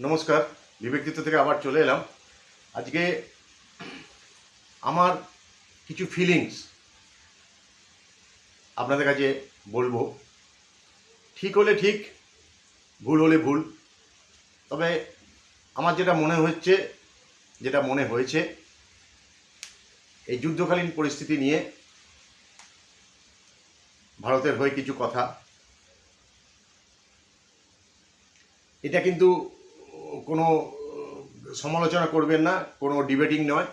নমস্কার বিবেকচিত্র থেকে আবার চলে এলাম। আজকে আমার কিছু ফিলিংস আপনাদের কাছে বলব। ঠিক হলে ঠিক, ভুল হলে ভুল। তবে আমার যেটা মনে হচ্ছে, যেটা মনে হয়েছে, এই যুদ্ধকালীন পরিস্থিতি নিয়ে ভারতের হয়ে কিছু কথা। এটা কিন্তু কোনো সমালোচনা করবেন না, কোনো ডিবেটিং নয়।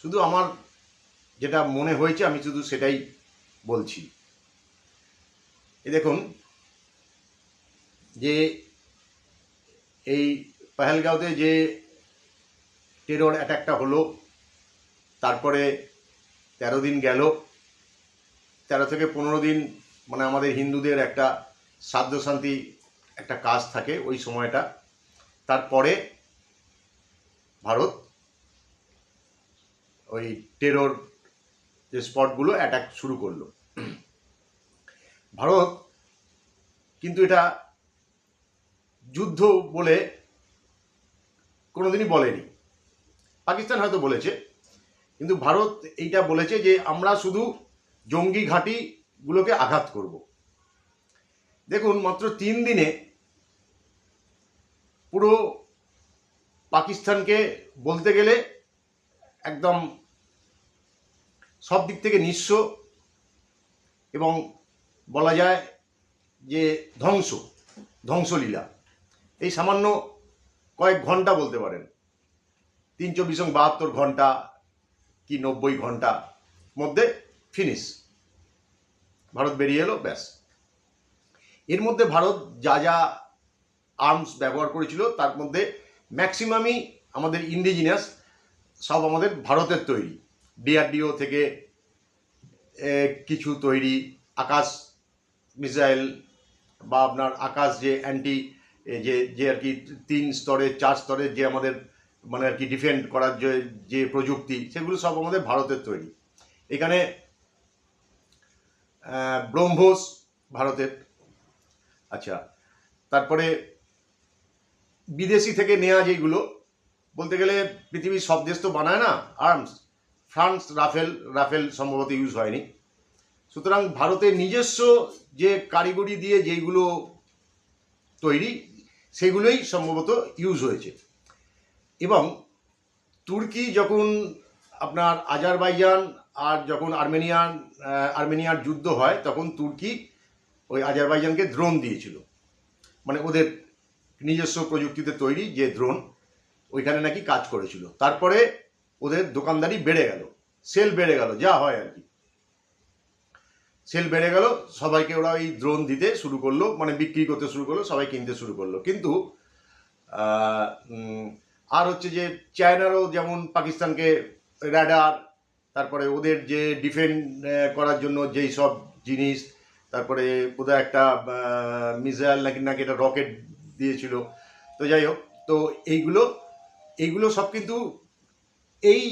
শুধু আমার যেটা মনে হয়েছে, আমি শুধু সেটাই বলছি। এ দেখুন, যে এই পাহেলগাঁওতে যে টেরর অ্যাটাকটা হলো, তারপরে তেরো দিন গেল, তেরো থেকে পনেরো দিন মানে আমাদের হিন্দুদের একটা শ্রাদ্ধ শান্তি একটা কাজ থাকে ওই সময়টা। তারপরে ভারত ওই টেরোর যে স্পটগুলো অ্যাটাক শুরু করল। ভারত কিন্তু এটা যুদ্ধ বলে কোনোদিনই বলেনি। পাকিস্তান হয়তো বলেছে, কিন্তু ভারত এইটা বলেছে যে আমরা শুধু জঙ্গি ঘাঁটিগুলোকে আঘাত করব। দেখুন মাত্র তিন দিনে পুরো পাকিস্তানকে বলতে গেলে একদম সব দিক থেকে নিঃস্ব এবং বলা যায় যে ধ্বংস, ধ্বংসলীলা। এই সামান্য কয়েক ঘণ্টা বলতে পারেন। তিন চব্বিশ বাহাত্তর ঘণ্টা কি নব্বই ঘণ্টা মধ্যে ফিনিশ ভারত বেরিয়ে এলো, ব্যাস। এর মধ্যে ভারত যা যা আর্মস ব্যবহার করেছিল, তার মধ্যে ম্যাক্সিমামই আমাদের ইন্ডিজিনাস সব আমাদের ভারতের তৈরি। ডিআরডিও থেকে কিছু তৈরি, আকাশ মিসাইল বা আপনার আকাশ যে অ্যান্টি যে যে আর কি তিন স্তরে, চার স্তরের যে আমাদের মানে আর কি ডিফেন্ড করার যে যে প্রযুক্তি, সেগুলো সব আমাদের ভারতের তৈরি। এখানে ব্রহ্মোস ভারতের। আচ্ছা তারপরে বিদেশি থেকে নেওয়া যেগুলো বলতে গেলে পৃথিবীর সব দেশ তো বানায় না, আর্মস। ফ্রান্স রাফেল রাফেল সম্ভবত ইউজ হয়নি। সুতরাং ভারতের নিজস্ব যে কারিগরি দিয়ে যেইগুলো তৈরি, সেগুলোই সম্ভবত ইউজ হয়েছে। এবং তুর্কি যখন আপনার আজারবাইজান আর যখন আর্মেনিয়ান আর্মেনিয়ার যুদ্ধ হয়, তখন তুর্কি ওই আজারবাইজানকে দ্রোণ দিয়েছিল। মানে ওদের নিজস্ব প্রযুক্তিতে তৈরি যে দ্রোণ ওইখানে নাকি কাজ করেছিল। তারপরে ওদের দোকানদারি বেড়ে গেল। সেল বেড়ে গেল, যা হয় আর কি। সেল বেড়ে গেল, সবাইকে ওরা ওই দ্রোণ দিতে শুরু করল মানে বিক্রি করতে শুরু করল, সবাই কিনতে শুরু করল। কিন্তু আর হচ্ছে যে চায়নারও যেমন পাকিস্তানকে র্যাডার তারপরে ওদের যে ডিফেন্ড করার জন্য যেই সব জিনিস, তারপরে ওদের একটা মিসাইল নাকি নাকি একটা রকেট দিয়েছিল। তো যাই হোক, তো এইগুলো এইগুলো সব কিন্তু এই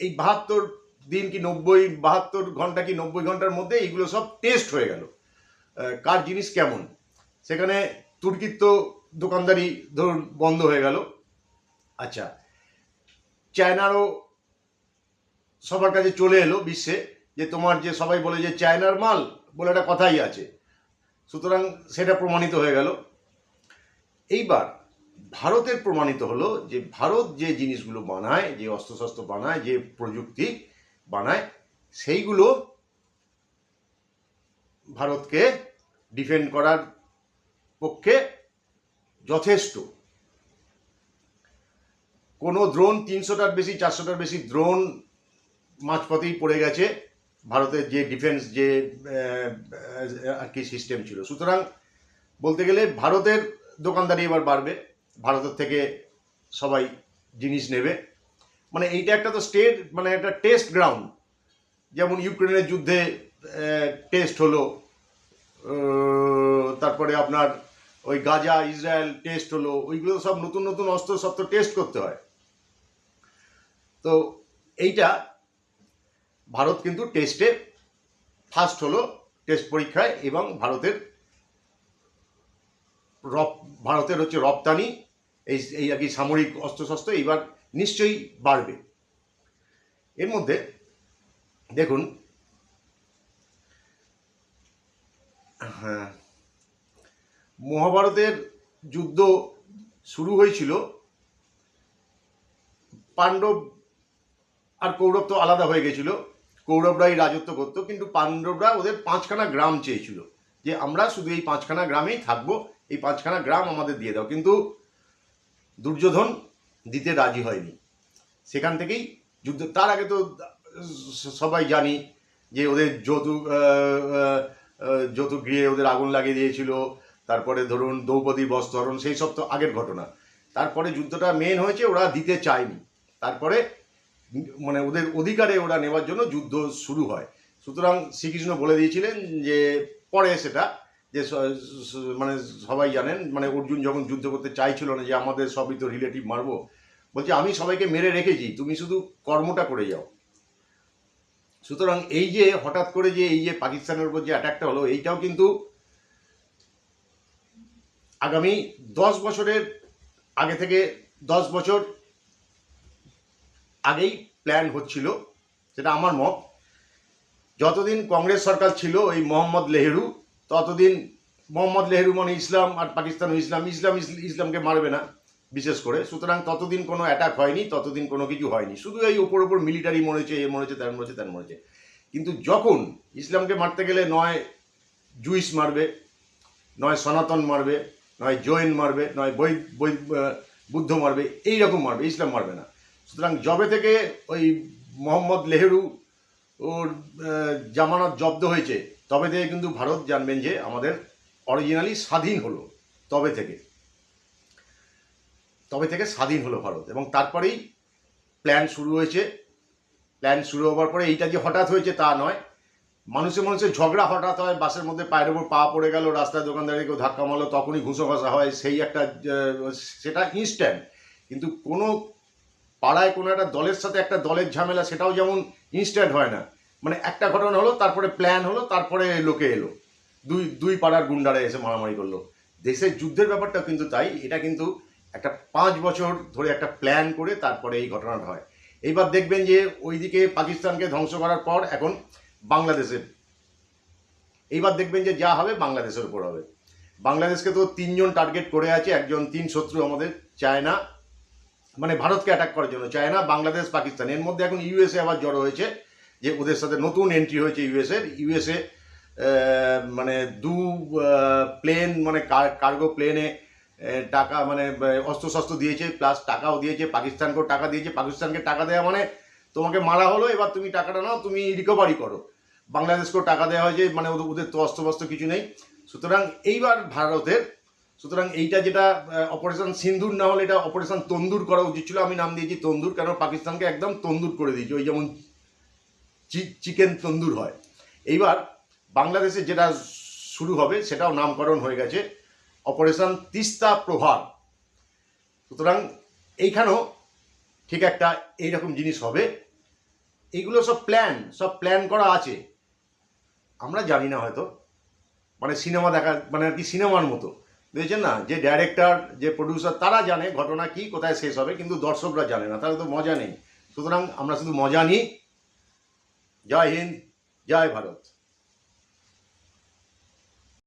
এই বাহাত্তর দিন কি নব্বই, বাহাত্তর ঘণ্টা কি নব্বই ঘণ্টার মধ্যে এইগুলো সব টেস্ট হয়ে গেল। কার জিনিস কেমন? সেখানে তুর্কির তো দোকানদারি ধরুন বন্ধ হয়ে গেল। আচ্ছা চায়নারও সবার কাছে চলে এলো বিশ্বে যে তোমার যে সবাই বলে যে চায়নার মাল বলে একটা কথাই আছে। সুতরাং সেটা প্রমাণিত হয়ে গেল। এইবার ভারতের প্রমাণিত হলো যে ভারত যে জিনিসগুলো বানায়, যে অস্ত্রশস্ত্র বানায়, যে প্রযুক্তি বানায়, সেইগুলো ভারতকে ডিফেন্ড করার পক্ষে যথেষ্ট। কোনো দ্রোণ তিনশোটার বেশি, চারশোটার বেশি দ্রোণ মাঝপথেই পড়ে গেছে ভারতের যে ডিফেন্স যে আর কি সিস্টেম ছিল। সুতরাং বলতে গেলে ভারতের দোকানদারি এবার বাড়বে। ভারতের থেকে সবাই জিনিস নেবে। মানে এইটা একটা তো স্টেট মানে একটা টেস্ট গ্রাউন্ড যেমন ইউক্রেনের যুদ্ধে টেস্ট হলো। তারপরে আপনার ওই গাজা, ইসরায়েল টেস্ট হলো। ওইগুলো সব নতুন নতুন অস্ত্র সব তো টেস্ট করতে হয়। তো এইটা ভারত কিন্তু টেস্টে ফার্স্ট হলো টেস্ট পরীক্ষায় এবং ভারতের রপ ভারতের হচ্ছে রপ্তানি, এই এই আর কি সামরিক অস্ত্রশস্ত্র এইবার নিশ্চয়ই বাড়বে। এর মধ্যে দেখুন হ্যাঁ মহাভারতের যুদ্ধ শুরু হয়েছিল। পাণ্ডব আর কৌরব তো আলাদা হয়ে গেছিল, কৌরবরাই রাজত্ব করতো, কিন্তু পাণ্ডবরা ওদের পাঁচখানা গ্রাম চেয়েছিল যে আমরা শুধু এই পাঁচখানা গ্রামেই থাকব এই পাঁচখানা গ্রাম আমাদের দিয়ে দাও। কিন্তু দুর্যোধন দিতে রাজি হয়নি। সেখান থেকেই যুদ্ধ, তার আগে তো সবাই জানি যে ওদের যৌতুক গৃহে ওদের আগুন লাগিয়ে দিয়েছিল। তারপরে ধরুন দ্রৌপদী বস্ত্রহরণ সেই সব তো আগের ঘটনা। তারপরে যুদ্ধটা মেন হয়েছে, ওরা দিতে চায়নি। তারপরে মানে ওদের অধিকারে ওরা নেওয়ার জন্য যুদ্ধ শুরু হয়। সুতরাং শ্রীকৃষ্ণ বলে দিয়েছিলেন যে পরে সেটা যে মানে সবাই জানেন মানে অর্জুন যখন যুদ্ধ করতে চাইছিল না যে আমাদের সবই তো রিলেটিভ মারবো, বলছে আমি সবাইকে মেরে রেখেছি, তুমি শুধু কর্মটা করে যাও। সুতরাং এই যে হঠাৎ করে যে এই যে পাকিস্তানের উপর যে অ্যাটাকটা হলো, এইটাও কিন্তু আগামী দশ বছরের আগে থেকে দশ বছর আগেই প্ল্যান হচ্ছিল, সেটা আমার মত। যতদিন কংগ্রেস সরকার ছিল, ওই মোহাম্মদ নেহেরু ততদিন মোহাম্মদ মানে ইসলাম আর পাকিস্তান ইসলাম ইসলাম ইসলামকে মারবে না, বিশেষ করে। সুতরাং ততদিন কোনো অ্যাটাক হয়নি, ততদিন কোনো কিছু হয়নি। শুধু এই উপর উপর মিলিটারি মরেছে এ মরেছে তেন মরেছে তেন মরেছে কিন্তু যখন ইসলামকে মারতে গেলে নয় জুইস মারবে, নয় সনাতন মারবে, নয় জৈন মারবে, নয় বৈ বৈ বুদ্ধ মারবে, এই রকম মারবে, ইসলাম মারবে না। সুতরাং জবে থেকে ওই মোহাম্মদ নেহেরু ওর জামানত জব্দ হয়েছে তবে থেকে কিন্তু ভারত জানবেন যে আমাদের অরিজিনালি স্বাধীন হলো, তবে থেকে। তবে থেকে স্বাধীন হলো ভারত এবং তারপরেই প্ল্যান শুরু হয়েছে। প্ল্যান শুরু হওয়ার পরে এইটা যে হঠাৎ হয়েছে তা নয়। মানুষে মানুষের ঝগড়া হঠাৎ হয়, বাসের মধ্যে পায়ের ওপর পা পড়ে গেল, রাস্তায় দোকানদারে কেউ ধাক্কা মারলো, তখনই ঘুষো ঘষা হয়, সেই একটা সেটা ইনস্ট্যান্ট কিন্তু কোনো পাড়ায় কোনো একটা দলের সাথে একটা দলের ঝামেলা, সেটাও যেমন ইনস্ট্যান্ট হয় না। মানে একটা ঘটনা হলো, তারপরে প্ল্যান হলো, তারপরে লোকে এলো। দুই দুই পাড়ার গুন্ডারা এসে মারামারি করল। দেশের যুদ্ধের ব্যাপারটা কিন্তু তাই, এটা কিন্তু একটা পাঁচ বছর ধরে একটা প্ল্যান করে তারপরে এই ঘটনাটা হয়। এইবার দেখবেন যে ওইদিকে পাকিস্তানকে ধ্বংস করার পর এখন বাংলাদেশের, এইবার দেখবেন যে যা হবে বাংলাদেশের উপর হবে। বাংলাদেশকে তো তিনজন টার্গেট করে আছে, একজন তিন শত্রু আমাদের, চায়না মানে ভারতকে অ্যাটাক করার জন্য। চায়না, বাংলাদেশ, পাকিস্তান। এর মধ্যে এখন ইউএসএ আবার জড়ো হয়েছে। যে ওদের সাথে নতুন এন্ট্রি হয়েছে ইউএসএ ইউএসএ মানে দু প্লেন মানে কার্গো প্লেনে টাকা মানে অস্ত্র শস্ত্র দিয়েছে প্লাস টাকাও দিয়েছে, পাকিস্তানকেও টাকা দিয়েছে, পাকিস্তানকে টাকা দেওয়া মানে তোমাকে মারা হলো, এবার তুমি টাকাটা নাও, তুমি রিকভারি করো। বাংলাদেশকেও টাকা দেওয়া হয়েছে মানে ওদের ওদের তো অস্ত্রবস্ত্র কিছু নেই। সুতরাং এইবার ভারতের, সুতরাং এইটা যেটা অপারেশন সিন্ধুর না হলে এটা অপারেশন তন্দুর করা উচিত ছিল, আমি নাম দিয়েছি তন্দুর, কেন পাকিস্তানকে একদম তন্দুর করে দিয়েছি। ওই যেমন চিকেন তন্দুর হয়। এইবার বাংলাদেশে যেটা শুরু হবে সেটাও নামকরণ হয়ে গেছে। অপারেশন তিস্তা প্রভার। সুতরাং এইখানেও ঠিক একটা এইরকম জিনিস হবে। এইগুলো সব প্ল্যান সব প্ল্যান করা আছে। আমরা জানি না হয়তো। মানে সিনেমা দেখা মানে আর কি সিনেমার মতো। বুঝেছেন না? যে ডাইরেক্টর যে প্রডিউসার তারা জানে ঘটনা কি, কোথায় শেষ হবে, কিন্তু দর্শকরা জানে না। তাহলে তো মজা নেই। সুতরাং আমরা শুধু মজা নিই। জয় হিন্দ জয় ভারত।